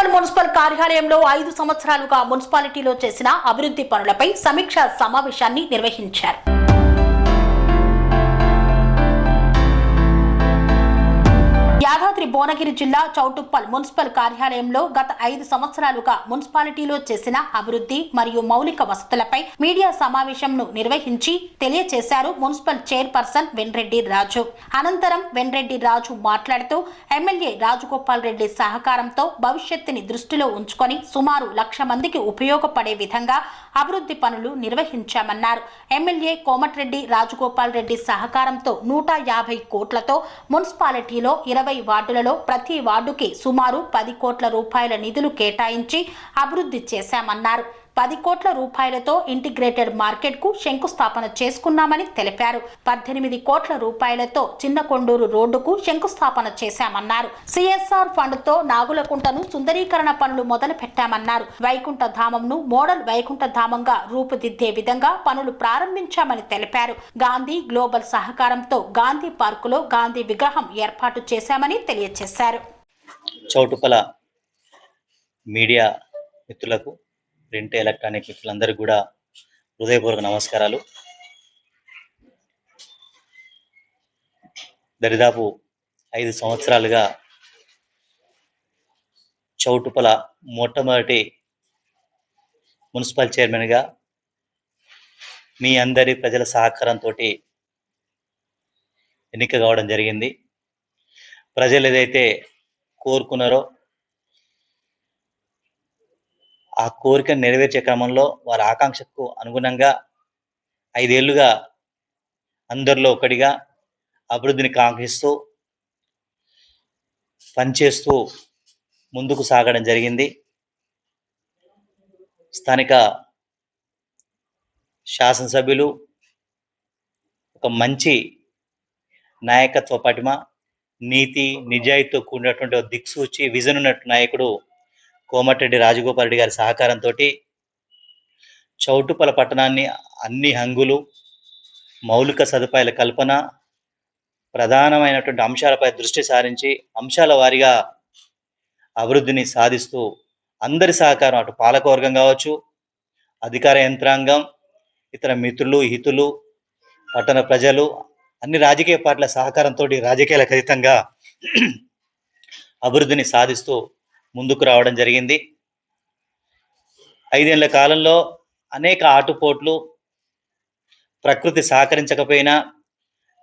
Koppal municipal కార్యాలయంలో ఐదు సంవత్సరాలుగా మున్సిపాలిటీలో చేసిన అభివృద్ధి పనులపై సమీక్ష సమావేశాన్ని నిర్వహించారు. యాదాద్రి భువనగిరి జిల్లా చౌటుప్పల్ మున్సిపల్ కార్యాలయంలో గత ఐదు సంవత్సరాలుగా మున్సిపాలిటీలో చేసిన అభివృద్ధి మరియు మౌలిక వసతులపై మీడియా సమావేశంను నిర్వహించి తెలియజేశారు మున్సిపల్ చైర్పర్సన్ వెన్రెడ్డి రాజు. అనంతరం వెన్రెడ్డి రాజు మాట్లాడుతూ ఎమ్మెల్యే రాజగోపాల్ రెడ్డి సహకారంతో భవిష్యత్తుని దృష్టిలో ఉంచుకొని సుమారు లక్ష మందికి ఉపయోగపడే విధంగా అభివృద్ధి పనులు నిర్వహించామన్నారు. ఎమ్మెల్యే కోమటిరెడ్డి రాజగోపాల్ రెడ్డి సహకారంతో నూట యాభై కోట్లతో మున్సిపాలిటీలో ఇరవై వార్డులలో ప్రతి వార్డుకి సుమారు పది కోట్ల రూపాయల నిధులు కేటాయించి అభివృద్ధి చేశామన్నారు. పది కోట్ల రూపాయలతో ఇంటిగ్రేటెడ్ మార్కెట్కు శంకుస్థాపన చేసుకున్నామని తెలిపారు. పద్దెనిమిది కోట్ల రూపాయలతో చిన్న కొండూరు రోడ్డుకు శంకుస్థాపన చేశామన్నారు. సిఎస్ఆర్ ఫండ్తో నాగులకుంటను సుందరీకరణ పనులు మొదలు పెట్టామన్నారు వైకుంఠ ధామంను మోడల్ వైకుంఠ ధామంగా రూపుదిద్దే విధంగా పనులు ప్రారంభించామని తెలిపారు. గాంధీ గ్లోబల్ సహకారంతో గాంధీ పార్కులో గాంధీ విగ్రహం ఏర్పాటు చేశామని తెలియజేశారు. చౌటుపల మీడియా మిత్రులకు ప్రింట్ ఎలక్ట్రానిక్ మిత్రులందరికీ కూడా హృదయపూర్వక నమస్కారాలు. దరిదాపు ఐదు సంవత్సరాలుగా చౌటుపల మొట్టమొదటి మున్సిపల్ చైర్మన్గా మీ అందరి ప్రజల సహకారంతో ఎన్నిక కావడం జరిగింది. ప్రజలు ఏదైతే కోరుకున్నారో ఆ కోరిక నెరవేర్చే క్రమంలో వారి ఆకాంక్షకు అనుగుణంగా ఐదేళ్ళుగా అందరిలో ఒకటిగా అభివృద్ధిని కాంక్షిస్తూ పనిచేస్తూ ముందుకు సాగడం జరిగింది. స్థానిక శాసనసభ్యులు ఒక మంచి నాయకత్వ పటిమ నీతి నిజాయితీతో కూడినటువంటి దిక్సూచి విజన్ ఉన్నట్టు నాయకుడు కోమటిరెడ్డి రాజగోపాల్ రెడ్డి గారి సహకారంతో చౌటుపల పట్టణాన్ని అన్ని హంగులు మౌలిక సదుపాయాల కల్పన ప్రధానమైనటువంటి అంశాలపై దృష్టి సారించి అంశాల వారీగా అభివృద్ధిని సాధిస్తూ అందరి సహకారం అటు పాలకవర్గం కావచ్చు అధికార యంత్రాంగం ఇతర మిత్రులు హితులు పట్టణ ప్రజలు అన్ని రాజకీయ పార్టీల సహకారంతో రాజకీయాలకు అతీతంగా అభివృద్ధిని సాధిస్తూ ముందుకు రావడం జరిగింది. ఐదేళ్ళ కాలంలో అనేక ఆటుపోట్లు ప్రకృతి సహకరించకపోయినా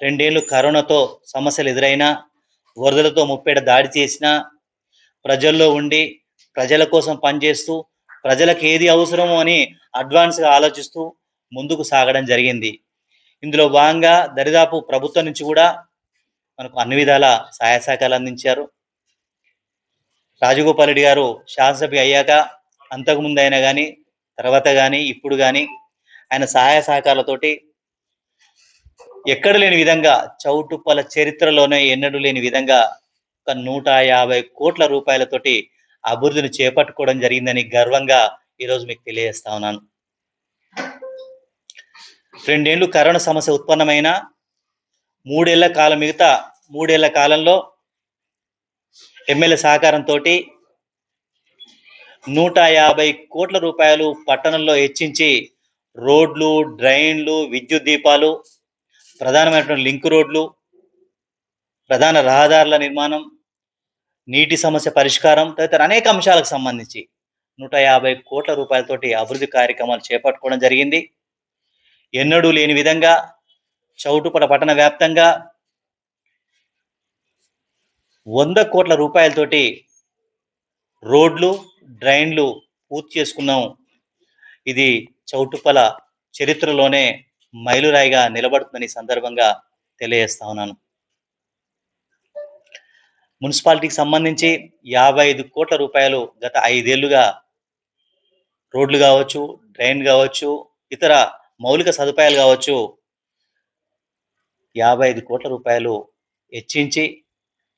రెండేళ్ళు కరోనాతో సమస్యలు ఎదురైనా వరదలతో ముప్పేట దాడి చేసినా ప్రజల్లో ఉండి ప్రజల కోసం పనిచేస్తూ ప్రజలకు ఏది అవసరమో అని అడ్వాన్స్గా ఆలోచిస్తూ ముందుకు సాగడం జరిగింది. ఇందులో భాగంగా దరిదాపు ప్రభుత్వం నుంచి కూడా మనకు అన్ని విధాల సహాయ సహకారాలు అందించారు. రాజగోపాల్ రెడ్డి గారు శాసనసభ అయ్యాక అంతకుముందు అయినా కానీ తర్వాత కానీ ఇప్పుడు కానీ ఆయన సహాయ సహకారాలతోటి ఎక్కడ లేని విధంగా చౌటుప్పల చరిత్రలోనే ఎన్నడూ లేని విధంగా ఒక నూట యాభై కోట్ల రూపాయలతోటి అభివృద్ధిని చేపట్టుకోవడం జరిగిందని గర్వంగా ఈరోజు మీకు తెలియజేస్తా ఉన్నాను. రెండేళ్ళు కరోనా సమస్య ఉత్పన్నమైన మూడేళ్ళ కాలం మిగతా మూడేళ్ళ కాలంలో ఎమ్మెల్యే సహకారంతో నూట యాభై కోట్ల రూపాయలు పట్టణంలో హెచ్చించి రోడ్లు డ్రైన్లు విద్యుత్ దీపాలు ప్రధానమైనటువంటి లింక్ రోడ్లు ప్రధాన రహదారుల నిర్మాణం నీటి సమస్య పరిష్కారం తదితర అనేక అంశాలకు సంబంధించి నూట యాభై కోట్ల రూపాయలతోటి అభివృద్ధి కార్యక్రమాలు చేపట్టుకోవడం జరిగింది. ఎన్నడూ లేని విధంగా చౌటుపల పట్టణ వ్యాప్తంగా వంద కోట్ల రూపాయలతోటి రోడ్లు డ్రైన్లు పూర్తి చేసుకున్నాం. ఇది చౌటుపల చరిత్రలోనే మైలురాయిగా నిలబడుతుందని సందర్భంగా తెలియజేస్తా ఉన్నాను. మున్సిపాలిటీకి సంబంధించి యాభై ఐదు కోట్ల రూపాయలు గత ఐదేళ్ళుగా రోడ్లు కావచ్చు డ్రైన్ కావచ్చు ఇతర మౌలిక సదుపాయాలు కావచ్చు యాభై ఐదు కోట్ల రూపాయలు హెచ్చించి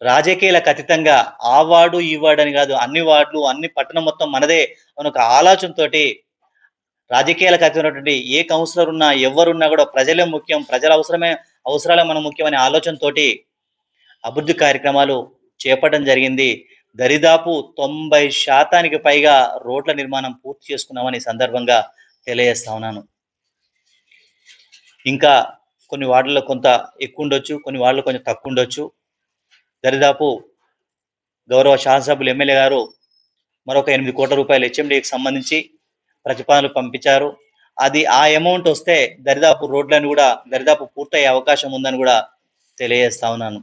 రాజకీయాలకు అతీతంగా ఆ వార్డు ఈ వార్డు అని కాదు అన్ని వార్డులు అన్ని పట్టణం మొత్తం మనదే అని ఒక ఆలోచనతోటి రాజకీయాలకు అతీతమైనటువంటి ఏ కౌన్సిలర్ ఉన్నా ఎవరున్నా కూడా ప్రజలే ముఖ్యం ప్రజల అవసరమే అవసరాలే మనం ముఖ్యమనే ఆలోచనతో ఆలోచనతోటి అభివృద్ధి కార్యక్రమాలు చేపట్టడం జరిగింది. దరిదాపు తొంభై శాతానికి పైగా రోడ్ల నిర్మాణం పూర్తి చేసుకున్నామని సందర్భంగా తెలియజేస్తా ఉన్నాను. ఇంకా కొన్ని వార్డుల్లో కొంత ఎక్కువ ఉండొచ్చు కొన్ని వార్డులో కొంచెం తక్కువ ఉండొచ్చు. దరిదాపు గౌరవ శాసనసభ్యులు ఎమ్మెల్యే గారు మరొక ఎనిమిది కోట్ల రూపాయలు హెచ్ఎండికి సంబంధించి ప్రతిపాదనలు పంపించారు. అది ఆ అమౌంట్ వస్తే దరిదాపు రోడ్లను కూడా దరిదాపు పూర్తయ్యే అవకాశం ఉందని కూడా తెలియజేస్తా ఉన్నాను.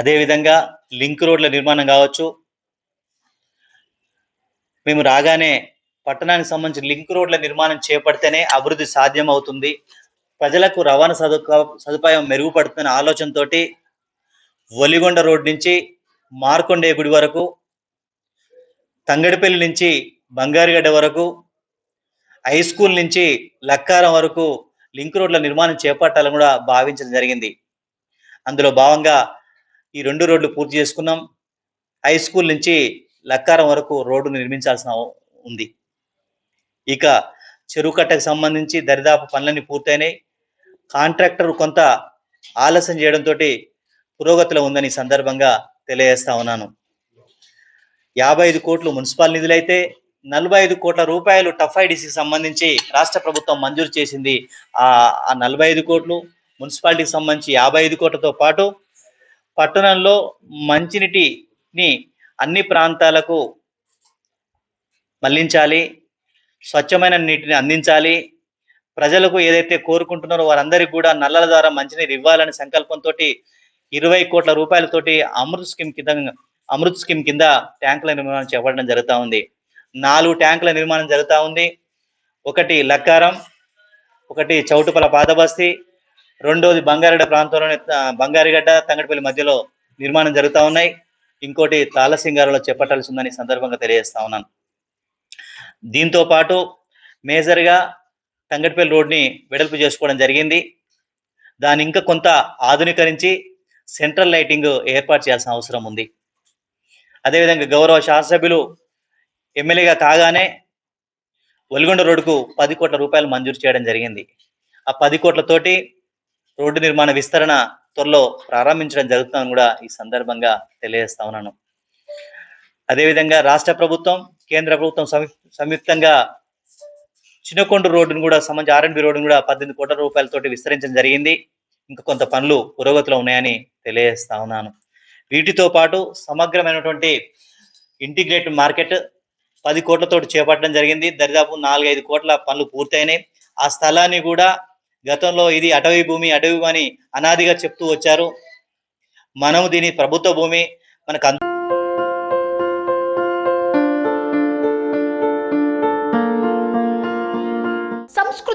అదేవిధంగా లింక్ రోడ్ల నిర్మాణం కావచ్చు. మేము రాగానే పట్టణానికి సంబంధించిన లింక్ రోడ్ల నిర్మాణం చేపడితేనే అభివృద్ధి సాధ్యం అవుతుంది ప్రజలకు రవాణా సదుపాయం మెరుగుపడుతున్న ఆలోచనతోటి ఒలిగొండ రోడ్ నుంచి మార్కొండే గుడి వరకు తంగడిపల్లి నుంచి బంగారుగడ్డ వరకు హై స్కూల్ నుంచి లక్కారం వరకు లింక్ రోడ్ల నిర్మాణం చేపట్టాలని కూడా భావించడం జరిగింది. అందులో భాగంగా ఈ రెండు రోడ్లు పూర్తి చేసుకున్నాం. హై స్కూల్ నుంచి లక్కారం వరకు రోడ్డు నిర్మించాల్సిన ఉంది. ఇక చెరువు కట్టకు సంబంధించి దరిదాపు పనులన్నీ పూర్తయినాయి. కాంట్రాక్టర్ కొంత ఆలస్యం చేయడంతో పురోగతిలో ఉందని సందర్భంగా తెలియజేస్తా ఉన్నాను. యాభై ఐదు కోట్లు మున్సిపల్ నిధులైతే నలభై ఐదు కోట్ల రూపాయలు టఫ్ ఐడిసికి సంబంధించి రాష్ట్ర ప్రభుత్వం మంజూరు చేసింది. ఆ ఆ నలభై ఐదు కోట్లు మున్సిపాలిటీకి సంబంధించి యాభై ఐదు కోట్లతో పాటు పట్టణంలో మంచినీటిని అన్ని ప్రాంతాలకు మళ్ళించాలి స్వచ్ఛమైన నీటిని అందించాలి. ప్రజలకు ఏదైతే కోరుకుంటున్నారో వారందరికీ కూడా నల్లల ద్వారా మంచినీరు ఇవ్వాలనే సంకల్పంతో ఇరవై కోట్ల రూపాయలతోటి అమృత్ స్కీమ్ కింద అమృత్ స్కీమ్ కింద ట్యాంకుల నిర్మాణం చేపట్టడం జరుగుతూ ఉంది. నాలుగు ట్యాంకుల నిర్మాణం జరుగుతూ ఉంది. ఒకటి లక్కారం ఒకటి చౌటుపల పాదబస్తి రెండోది బంగారెడ్డ ప్రాంతంలోని బంగారిగడ్డ తంగడిపల్లి మధ్యలో నిర్మాణం జరుగుతూ ఉన్నాయి. ఇంకోటి తాళసింగారులో చేపట్టాల్సి ఉందని సందర్భంగా తెలియజేస్తా ఉన్నాను. దీంతో పాటు మేజర్గా తంగడిపల్లి రోడ్ని వెడల్పు చేసుకోవడం జరిగింది. దాన్ని ఇంకా కొంత ఆధునీకరించి సెంట్రల్ లైటింగ్ ఏర్పాటు చేయాల్సిన అవసరం ఉంది. అదేవిధంగా గౌరవ శాసనసభ్యులు ఎమ్మెల్యేగా కాగానే వెలుగొండ రోడ్డుకు పది కోట్ల రూపాయలు మంజూరు చేయడం జరిగింది. ఆ పది కోట్లతోటి రోడ్డు నిర్మాణ విస్తరణ త్వరలో ప్రారంభించడం జరుగుతుందని కూడా ఈ సందర్భంగా తెలియజేస్తా ఉన్నాను. అదేవిధంగా రాష్ట్ర ప్రభుత్వం కేంద్ర ప్రభుత్వం సంయుక్తంగా చిన్నకొండ రోడ్డును కూడా సంబంధించి ఆర్ఎండ్బి రోడ్డును కూడా పద్దెనిమిది కోట్ల రూపాయలతోటి విస్తరించడం జరిగింది. ఇంకా కొంత పనులు పురోగతిలో ఉన్నాయని తెలియజేస్తా ఉన్నాను. వీటితో పాటు సమగ్రమైనటువంటి ఇంటిగ్రేటెడ్ మార్కెట్ పది కోట్లతోటి చేపట్టడం జరిగింది. దరిదాపు నాలుగైదు కోట్ల పనులు పూర్తయినాయి. ఆ స్థలాన్ని కూడా గతంలో ఇది అటవీ భూమి అటవీ అని అనాదిగా చెప్తూ వచ్చారు. మనము దీని ప్రభుత్వ భూమి మనకు అంత